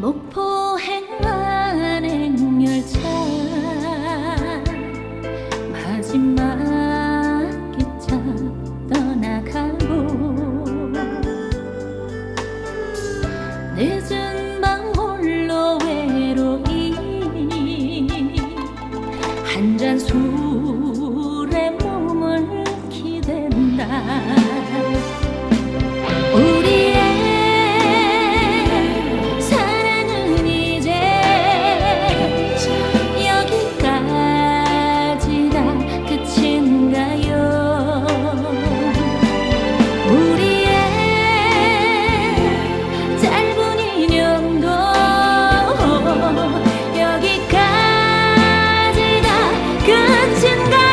목포 행만행 열차. 마지막 기차 떠나가고. 늦은 밤 홀로 외로이. 한잔 술에 몸을 기댄다. Trên